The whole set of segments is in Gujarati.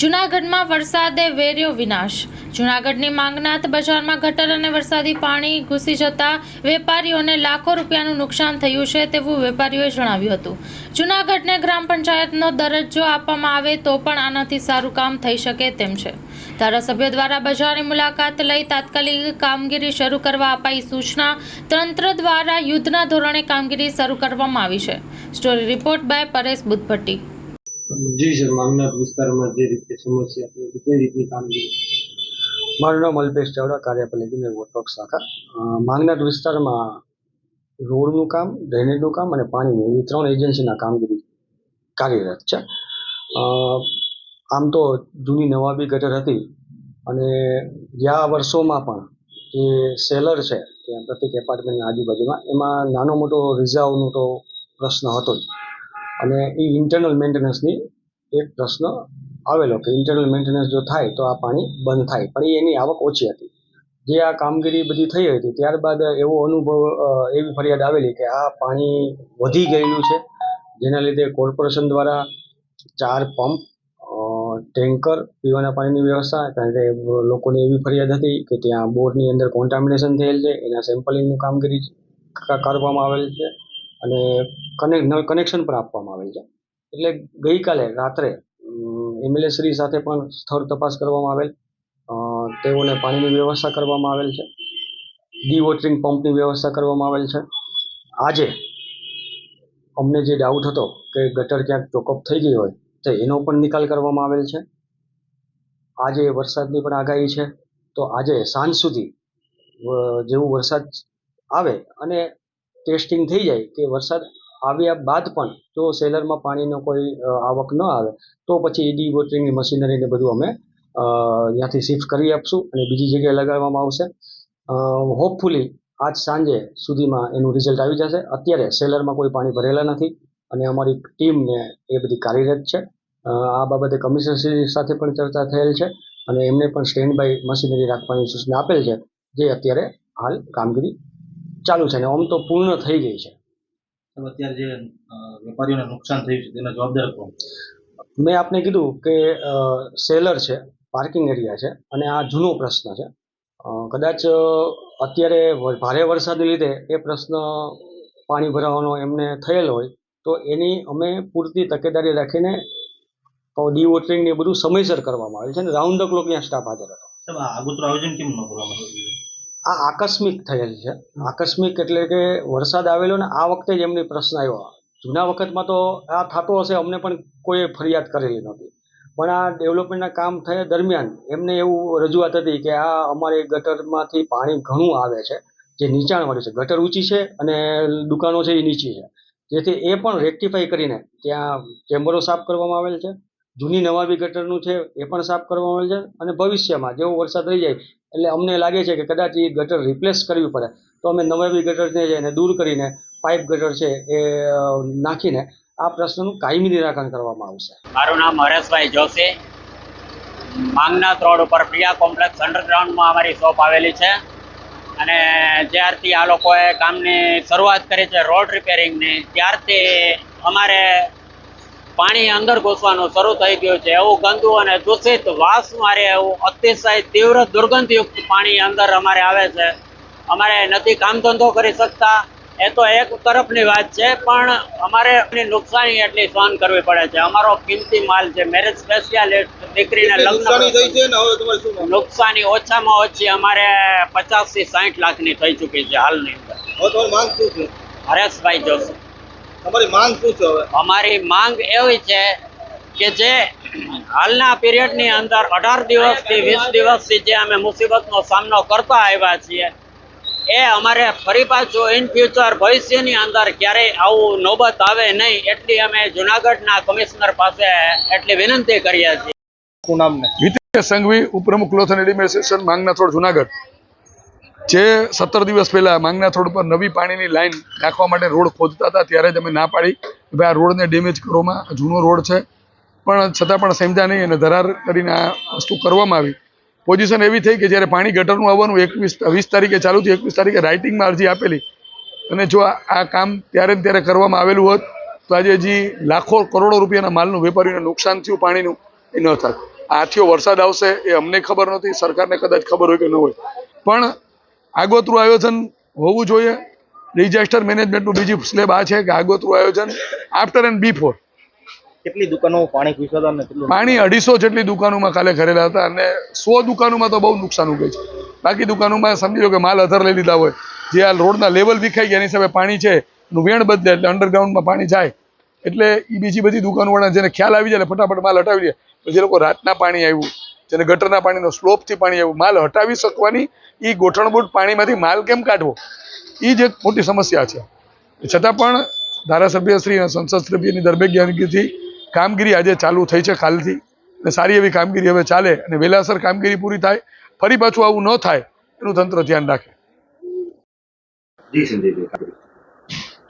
જૂનાગઢમાં વરસાદે વેર્યો વિનાશ. જૂનાગઢની માંગનાથ બજારમાં ગટર અને વરસાદી પાણી ઘૂસી જતા વેપારીઓને લાખો રૂપિયાનું નુકસાન થયું છે તેવું વેપારીઓએ જણાવ્યું હતું. જૂનાગઢને ગ્રામ પંચાયતનો દરજ્જો આપવામાં આવે તો પણ આનાથી સારું કામ થઈ શકે તેમ છે. ધારાસભ્યો દ્વારા બજારની મુલાકાત લઈ તાત્કાલિક કામગીરી શરૂ કરવા અપાઈ સૂચના. તંત્ર દ્વારા યુદ્ધના ધોરણે કામગીરી શરૂ કરવામાં આવી છે. Story report by Paresh Buddhbhatti. G, sir Mangnath વિસ્તારમાં જે રીતે સમસ્યા છે કઈ રીતની કામગીરી મારું નામ અલ્પેશ ચાવડા કાર્યપાલિકા ઇજનેર વોટવર્ક શાખા. માંગનાથ વિસ્તારમાં રોડનું કામ, ડ્રેનેજનું કામ અને પાણીનું એવી ત્રણ એજન્સીના કામગીરી કાર્યરત છે. આમ તો જૂની નવાબી ગટર હતી અને ગયા વર્ષોમાં પણ જે સેલર છે ત્યાં પ્રત્યેક એપાર્ટમેન્ટની આજુબાજુમાં, એમાં નાનો મોટો રિઝાવનો તો પ્રશ્ન હતો જ. અને એ ઇન્ટરનલ મેન્ટેનન્સની એક પ્રશ્ન આવેલો કે ઇન્ટરનલ મેન્ટેનન્સ જો થાય તો આ પાણી બંધ થાય. પણ એની આવક ઓછી હતી. જે આ કામગીરી બધી થઈ હતી, ત્યારબાદ એવો અનુભવ એવી ફરિયાદ આવેલી કે આ પાણી વધી ગયેલું છે, જેના લીધે કોર્પોરેશન દ્વારા ચાર પંપ ટેન્કર પીવાના પાણીની વ્યવસ્થા, કારણ કે લોકોની એવી ફરિયાદ હતી કે ત્યાં બોરની અંદર કોન્ટામિનેશન થયેલ છે, એના સેમ્પલિંગનું કામગીરી કરવામાં આવેલ છે અને કનેક કનેક્શન પણ આપવામાં આવેલ છે. એટલે ગઈકાલે રાત્રે એમએલએ શ્રી સાથે પણ સ્થળ તપાસ કરવામાં આવેલ. તેઓને પાણીની વ્યવસ્થા કરવામાં આવેલ છે. ડી વોટરિંગ પંપની વ્યવસ્થા કરવામાં આવેલ છે. આજે અમને જે ડાઉટ હતો કે ગટર ક્યાંક ચોકઅપ થઈ ગઈ હોય, તો એનો પણ નિકાલ કરવામાં આવેલ છે. આજે વરસાદની પણ આગાહી છે. તો આજે સાંજ સુધી જેવું વરસાદ આવે અને ટેસ્ટિંગ થઈ જાય કે વરસાદ આવ્યા બાદ પણ જો સેલરમાં પાણીનો કોઈ આવક ન આવે, તો પછી ડી વોટરિંગની મશીનરીને બધું અમે ત્યાંથી શિફ્ટ કરી આપશું અને બીજી જગ્યાએ લગાડવામાં આવશે. હોપફુલી આજ સાંજે સુધીમાં એનું રિઝલ્ટ આવી જશે. અત્યારે સેલરમાં કોઈ પાણી ભરેલા નથી અને અમારી ટીમને એ બધી કાર્યરત છે. આ બાબતે કમિશનરશ્રી સાથે પણ ચર્ચા થયેલ છે અને એમને પણ સ્ટેન્ડ બાય મશીનરી રાખવાની સૂચના આપેલ છે, જે અત્યારે હાલ કામગીરી ચાલુ છે અને આમ તો પૂર્ણ થઈ ગઈ છે. સાહેબ, અત્યારે જે વેપારીઓને નુકસાન થયું છે તેના જવાબદાર કોણ? મેં આપને કીધું કે સેલર છે પાર્કિંગ એરિયા છે અને આ જૂનો પ્રશ્ન છે. કદાચ અત્યારે ભારે વરસાદને લીધે એ પ્રશ્ન પાણી ભરાવાનો એમને થયેલ હોય તો એની અમે પૂરતી તકેદારી રાખીને ડી વોટરિંગ ને બધું સમયસર કરવામાં આવે છે અને રાઉન્ડ ધ ક્લોક ત્યાં સ્ટાફ હાજર હતો. આગોતરું આયોજન કેમ ન કરવામાં આવ્યું? આ આકસ્મિક થયેલ છે. આકસ્મિક એટલે કે વરસાદ આવેલો ને આ વખતે જ એમની પ્રશ્ન આવ્યો. જૂના વખતમાં તો આ થતો હશે, અમને પણ કોઈ ફરિયાદ કરેલી નહોતી. પણ આ ડેવલપમેન્ટના કામ થયા દરમિયાન એમને એવું રજૂઆત હતી કે આ અમારે ગટરમાંથી પાણી ઘણું આવે છે, જે નીચાણવાળું છે. ગટર ઊંચી છે અને દુકાનો છે એ નીચી છે. જેથી એ પણ રેક્ટિફાઈ કરીને ત્યાં ચેમ્બરો સાફ કરવામાં આવેલ છે. જૂની નવાબી ગટરનું છે એ પણ સાફ કરવામાં આવેલ છે અને ભવિષ્યમાં જેવો વરસાદ રહી જાય એટલે અમને લાગે છે કે કદાચ એ ગટર રિપ્લેસ કરવી પડે. તો અમે નવાબી ગટરને છે એને દૂર કરીને પાઇપ ગટર છે એ નાખીને આ પ્રશ્નનું કાયમી નિરાકરણ કરવામાં આવશે. મારું નામ હરેશભાઈ જોશી. માંગનાથ રોડ ઉપર પ્રિયા કોમ્પ્લેક્સ અંડરગ્રાઉન્ડમાં અમારી શોપ આવેલી છે. અને જ્યારથી આ લોકોએ કામની શરૂઆત કરી છે, રોડ રિપેરિંગની, ત્યારથી અમારે પાણી અંદર ઘૂસવાનું શરૂ થઈ ગયું છે. એવું ગંદુ અને દૂષિત વાસ મારે એવું અતિશય તીવ્ર દુર્ગંધયુક્ત પાણી અંદર અમારે આવે છે. અમારે નથી કામ ધંધો કરી શકતા. એ તો એક તરફની વાત છે પણ અમારે એની નુકસાની એટલી સહન કરવી પડે છે. અમારો કિંમતી માલ છે. મેરેજ સ્પેશિયાલિસ્ટ દીકરીને લગ્ન? નુકસાની ઓછામાં ઓછી અમારે પચાસથી સાઠ લાખની થઈ ચૂકી છે હાલની અંદર. હરેશભાઈ જોશી. તમારી માંગ શું છે હવે? અમારી માંગ એવી છે કે જે હાલના પીરિયડની અંદર અઢાર દિવસથી વીસ દિવસથી જે અમે મુસીબતનો સામનો કરતા આવ્યા છીએ એ અમારે ફરી પાછું ઇન ફ્યુચર ભવિષ્યની અંદર ક્યારેય આવું નોબત આવે નહીં એટલી અમે જુનાગઢના કમિશનર પાસે એટલી વિનંતી કરીએ છીએ. નામ ને? વિત્તીય સંઘવી ઉપપ્રમુખ લોથન એડમિનિસ્ટ્રેશન માંગનાથ રોડ જુનાગઢ. જે સત્તર દિવસ પહેલા માંગના થોડ પર નવી પાણીની લાઈન નાખવા માટે રોડ ખોદતા હતા, ત્યારે જ અમે ના પાડી ભાઈ આ રોડને ડેમેજ કરવામાં જૂનો રોડ છે. પણ છતાં પણ સમજ્યા નહીં અને ધરાર કરીને આ વસ્તુ કરવામાં આવી. પોઝિશન એવી થઈ કે જ્યારે પાણી ગટરનું આવવાનું એકવીસ, વીસ તારીખે ચાલુ થયું, એકવીસ તારીખે રાઇટિંગમાં અરજી આપેલી. અને જો આ કામ ત્યારે ને ત્યારે કરવામાં આવેલું હોત, તો આજે હજી લાખો, કરોડો રૂપિયાના માલનું વેપારીઓને નુકસાન થયું પાણીનું, એ ન થાત. આથીઓ વરસાદ આવશે એ અમને ખબર નથી સરકારને કદાચ ખબર હોય કે ન હોય. પણ આગોતરું આયોજન હોવું જોઈએ. ડિઝાસ્ટર મેનેજમેન્ટનું બીજી સ્લેબ આ છે કે આગોતરું આયોજન આફ્ટર એન્ડ બિફોર કેટલી દુકાનો પાણી ઘૂસ્યા હતા પાણી અઢીસો જેટલી દુકાનોમાં કાલે ઘરેલા હતા અને સો દુકાનોમાં તો બહુ નુકસાન ઉગે છે. બાકી દુકાનોમાં સમજી લો કે માલ અધર લઈ લીધા હોય. જે આ રોડના લેવલ વિખાઈ ગયા એની સામે પાણી છે એનું વેણ બદલે એટલે અંડરગ્રાઉન્ડમાં પાણી જાય. એટલે એ બીજી બધી દુકાનોવાળા જેને ખ્યાલ આવી જાય ફટાફટ માલ હટાવી દે. પછી જે લોકો રાતના પાણી આવ્યું જેને ગટરના પાણીનો સ્લોપથી પાણી આવ્યું માલ હટાવી શકવાની એ ગોઠણબૂટ પાણીમાંથી માલ કેમ કાઢવો? એ જ એક મોટી સમસ્યા છે. છતાં પણ ધારાસભ્યશ્રી અને સંસદ સભ્યની દરમિયાનગીરીથી કામગીરી આજે ચાલુ થઈ છે ખાલથી. અને સારી એવી કામગીરી હવે ચાલે અને વહેલાસર કામગીરી પૂરી થાય ફરી પાછું આવું ન થાય એનું તંત્ર ધ્યાન રાખે.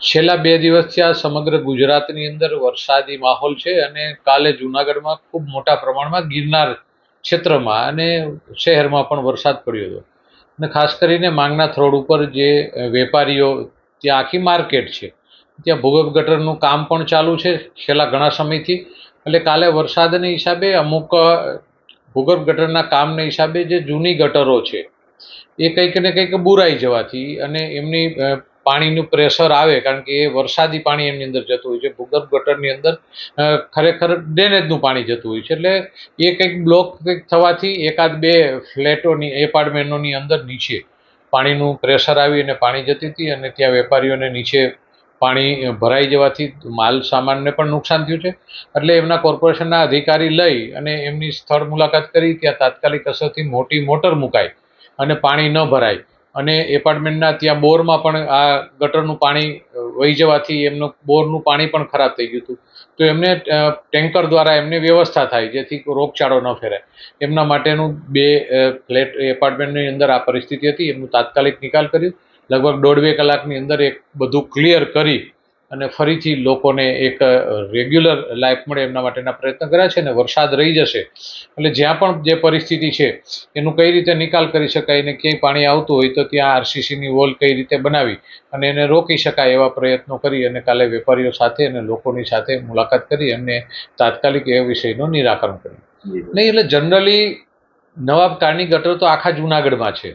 છેલ્લા બે દિવસથી આ સમગ્ર ગુજરાતની અંદર વરસાદી માહોલ છે અને કાલે જુનાગઢમાં ખૂબ મોટા પ્રમાણમાં ગિરનાર ક્ષેત્રમાં અને શહેરમાં પણ વરસાદ પડ્યો હતો. અને ખાસ કરીને માંગનાથ રોડ ઉપર જે વેપારીઓ ત્યાં આખી માર્કેટ છે, ત્યાં ભૂગર્ભ ગટરનું કામ પણ ચાલુ છે, છેલ્લા ઘણા સમયથી. એટલે કાલે વરસાદને હિસાબે અમુક ભૂગર્ભ ગટરના કામને હિસાબે જે જૂની ગટરો છે, એ કંઈક ને કંઈક બુરાઈ જવાથી અને એમની પાણીનું પ્રેશર આવે, કારણ કે એ વરસાદી પાણી એમની અંદર જતું હોય છે. ભૂગર્ભ ગટરની અંદર ખરેખર ડ્રેનેજનું પાણી જતું હોય છે. એટલે એ કંઈક બ્લોક કંઈક થવાથી એકાદ બે ફ્લેટોની, એપાર્ટમેન્ટોની અંદર નીચે પાણીનું પ્રેશર આવી અને પાણી જતી હતી અને ત્યાં વેપારીઓને નીચે પાણી ભરાઈ જવાથી માલ સામાનને પણ નુકસાન થયું છે. એટલે એમના કોર્પોરેશનના અધિકારી લઈ અને એમની સ્થળ મુલાકાત કરી. ત્યાં તાત્કાલિક અસરથી મોટી મોટર મુકાય અને પાણી ન ભરાય. અને એપાર્ટમેન્ટના ત્યાં બોરમાં પણ આ ગટરનું પાણી વહી જવાથી એમનું બોરનું પાણી પણ ખરાબ થઈ ગયું હતું. તો એમને ટેન્કર દ્વારા એમને વ્યવસ્થા થાય, જેથી રોગચાળો ન ફેરાય. એમના માટેનું બે ફ્લેટ, એપાર્ટમેન્ટની અંદર આ પરિસ્થિતિ હતી. એમનું તાત્કાલિક નિકાલ કર્યું. લગભગ દોઢ બે કલાકની અંદર એક બધું ક્લિયર કરી અને ફરીથી લોકોને એક રેગ્યુલર લાઈફ મળે એમના માટેના પ્રયત્ન કર્યા છે અને વરસાદ રહી જશે એટલે જ્યાં પણ જે પરિસ્થિતિ છે એનું કઈ રીતે નિકાલ કરી શકાય અને ક્યાંય પાણી આવતું હોય તો ત્યાં આરસીસીની વોલ કઈ રીતે બનાવી અને એને રોકી શકાય એવા પ્રયત્નો કરી અને કાલે વેપારીઓ સાથે અને લોકોની સાથે મુલાકાત કરી અને તાત્કાલિક એ વિષયનું નિરાકરણ કર્યું. નહીં એટલે જનરલી નવાબ કાળની ગટર તો આખા જુનાગઢમાં છે.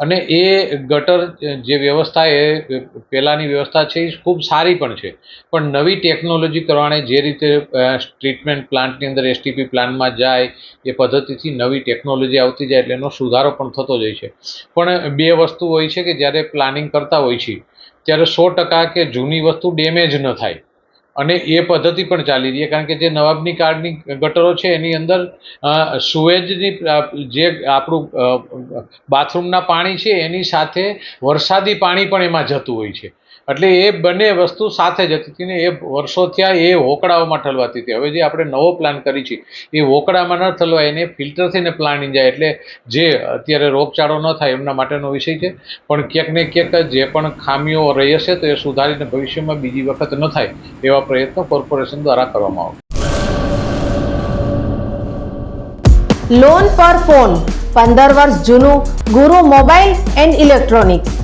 અને એ ગટર જે વ્યવસ્થા એ પહેલાંની વ્યવસ્થા છે એ ખૂબ સારી પણ છે. પણ નવી ટેકનોલોજી પ્રમાણે જે રીતે ટ્રીટમેન્ટ પ્લાન્ટની અંદર એસટીપી પ્લાન્ટમાં જાય, એ પદ્ધતિથી નવી ટેકનોલોજી આવતી જાય એટલે એનો સુધારો પણ થતો જાય છે. પણ બે વસ્તુ હોય છે કે જ્યારે પ્લાનિંગ કરતા હોય છે ત્યારે સો ટકા કે જૂની વસ્તુ ડેમેજ ન થાય. અને એ પદ્ધતિ પણ ચાલી રહી છે, કારણ કે જે નવાબની કાળની ગટરો છે, એની અંદર સુએજની જે આપણું બાથરૂમના પાણી છે, એની સાથે વરસાદી પાણી પણ એમાં જતું હોય છે. એટલે એ બંને વસ્તુ સાથે જતી હતી. ને એ વર્ષો થયા એ હોકડાઓમાં ઠલવાતી હતી. હવે જે આપણે નવો પ્લાન કરી છે, એ હોકડામાં ન ઠલવાય, એને ફિલ્ટર થઈને પ્લાન જાય. એટલે જે અત્યારે રોગચાળો ન થાય, એમના માટેનો વિષય છે. પણ ક્યાંક ને ક્યાંક જે પણ ખામીઓ રહી હશે તો એ સુધારીને ભવિષ્યમાં બીજી વખત ન થાય, એવા પ્રયત્નો કોર્પોરેશન દ્વારા કરવામાં આવશે. લોન પર ફોન પંદર વર્ષ જૂનું, ગુરુ મોબાઈલ એન્ડ ઇલેક્ટ્રોનિક્સ